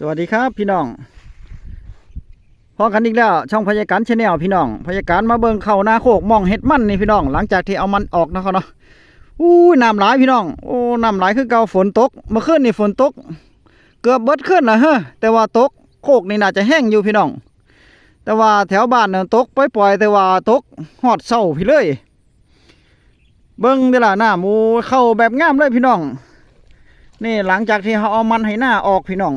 สวัสดีครับพี่น้องพอกันอีกแล้วช่องพยาการชาแนลพี่น้องพยาการมาเบิ่งเข้านาโคกมองเห็ดมันนี่พี่น้อง หลังจากที่เอามันออกนะครับเนาะอู้น้ำหลายพี่น้องโอ้น้ำหลายคือเก่าฝนตกเมื่อคืนนี่ฝนตก เกือบเบิดขึ้นนะเฮ้อแต่ว่าตกโคกนี่น่าจะแห้งอยู่พี่น้อง แต่ว่าแถวบ้านเนี่ยตกปล่อยๆแต่ว่าตกหอดเศร้าพี่เลย เบิ่งเวลาหน้ามูเข้าแบบงามเลยพี่น้อง นี่หลังจากที่เขาเอามันให้หน้าออกพี่น้อง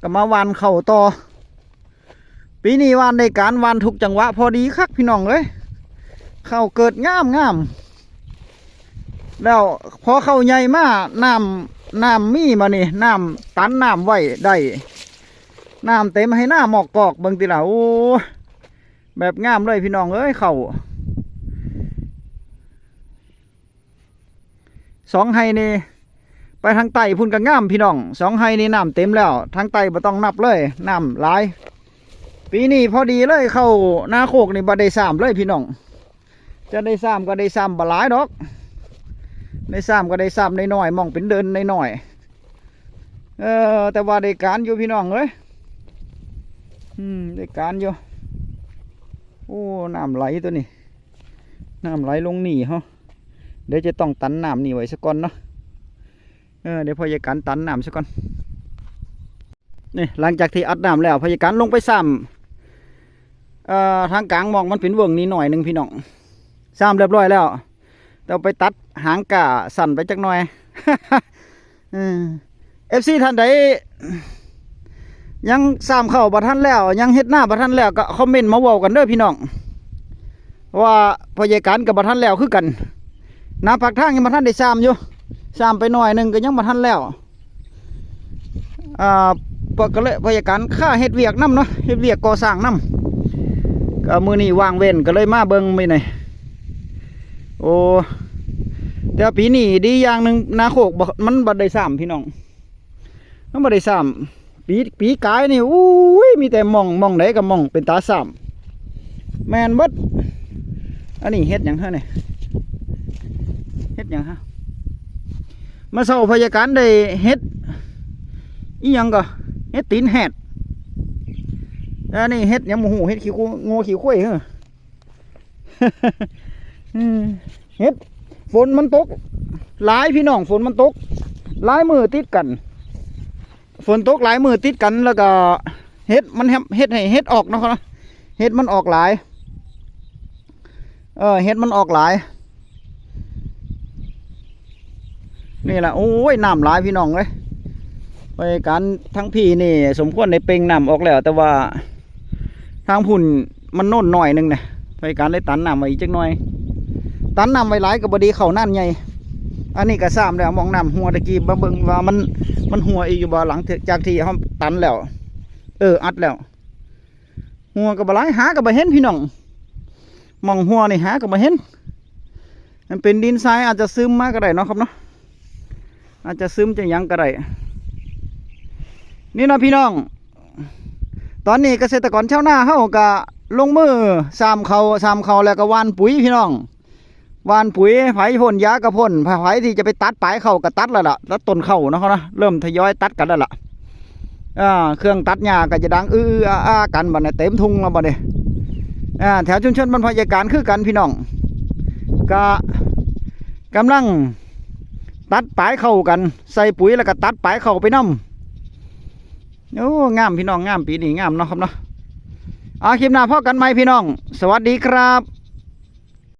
ก็มาวันเข่าต่อ ปีนี้วันในการวันทุกจังหวะ พอดีคักพี่น้องเลยเข้าเกิดงามงามแล้วพอเข้าใหญ่มากน้ำน้ำมีมานี่น้ำตันน้ำไว้ได้น้ำเต็มให้หน้าหมอกกอกบางทีละโอ้แบบงามเลยพี่น้องเอ้ยเข่าสองไฮนี่ ไปทางใต้พุ่นก็งามพี่น้องสองไฮนี่น้ำเต็มแล้ว ทางใต้บ่ต้องนับเลยน้ำหลาย ปีนี้พอดีเลยเข้าหน้าโคกนี่บ่ได้ซ้ำเลยพี่น้อง จะได้ซ้ำก็ได้ซ้ำบ่หลายดอก ได้ซ้ำก็ได้ซ้ำในหน้อยมองเป็นเดินในหน้อยเออแต่ว่าได้การอยู่พี่น้องเอ้ยอืมได้การอยู่โอ้น้ำไหลตัวนี้น้ำไหลลงนี่ฮาเดี๋ยวจะต้องตันน้ำนี่ไว้สักก่อนเนาะ เออเดี๋ยวพยาการตันน้ำซะก่อนนี่หลังจากที่อัดน้ำแล้วพยาการลงไปซ้ำเอ่อทางกลางมองมันเป็นเวิงนี้หน่อยหนึ่งพี่น้องซ้ำเรียบร้อยแล้วเอาไปตัดหางกาสั่นไปจักหน่อยเอฟซีท่านใดยังซ้ำเข้าบัทันแล้ว ยังเฮ็ดหน้าบัทันแล้วก็คอมเมนต์มาเว้ากันเด้อพี่น้องว่าพยาการกับบัทันแล้วคือกันน้าปากทางยังบัทันได้ซ้ำอยู่ สามไปหน่อยหนึ่งก็ยังมาทันแล้ว อ่าปกเลยพยาการค่าเฮ็ดเวียกน้ำเนาะเฮ็ดเวียกก่อสร้างน้ำก็มือนี้วางเว้นก็เลยมาเบิ่งไปหน่อยโอ้แต่ว่าปีนี้ดีอย่างหนึ่งนาโคกบ่มันบัดได้สามพี่น้องมันบัดได้สามปีปีกายนี่อู้ยมีแต่มองมองไหนกับมองเป็นตาสามแมนบิดอันนี้เฮ็ดยังฮะเนี่ยเฮ็ดยังฮะ มาเศร้าพยาการได้เฮ็ดอีหยังก็เฮ็ดตีนแหดแล้วนี่เฮ็ดยังหมูหูเฮ็ดขี้กูงูขี้ข้วยเหรอเฮ็ดฝนมันตกหลายพี่น้องฝนมันตกหลายมือติดกัน ฝนตกหลายมือติดกันแล้วก็เฮ็ดมันเฮ็ดให้เฮ็ดออกเนาะครับเฮ็ดมันออกหลาย เออเฮ็ดมันออกหลาย นี่แหละโอ้ยน้ำหลายพี่น้องเลยไปการทั้งพี่นี่ สมควรในเป่งน้ำออกแล้ว แต่ว่าทางพุ่นมันโน่นหน่อยหนึงเนี่ยไปการได้ตันน้ำไว้อีกจักหน่อย ตันน้ำไว้หลายกับบดีเข่านั่นใหญ่อันนี้ก็ซ้ำแล้วมองน้ำหัวตะกี้มาเบิงว่ามันมันหัวอีกอยู่บ่หลังจากที่เขาตันแล้ว เอออัดแล้ว หัวกับบหลายหากับบเห็นพี่น้องมองหัวนี่หากับบเห็นมันเป็นดินทรายอาจจะซึมมากก็ได้เนาะครับเนาะ อาจจะซึมจะยังก็ได้นี่นะพี่น้อง ตอนนี้เกษตรกรชาวนาเฮาก็ลงมือสามเขาสามเขาแล้วก็วานปุ๋ยพี่น้องวานปุ๋ยไผ่พ่นยากระพ่นไผ่ที่จะไปตัดปลายเขาก็ตัดแล้วล่ะตัดต้นเขาเนาะเขานะเริ่มทยอยตัดกันแล้วล่ะอ่าเครื่องตัดหญ้าก็จะดังอื้ออ้าๆกันบัดนี้เต็มทุ่งแล้วบัดนี้อ่าแถวชุมชนบรรพยาการคือกันพี่น้องก็กำลัง ตัดปลายเข้ากัน ใส่ปุ๋ยแล้วก็ตัดปลายเข้าไปน้ำโอ้งามพี่น้องงามปีนี้งามเนาะครับเนาะอาคลิปหน้าพ่อกันไหมพี่น้อง สวัสดีครับ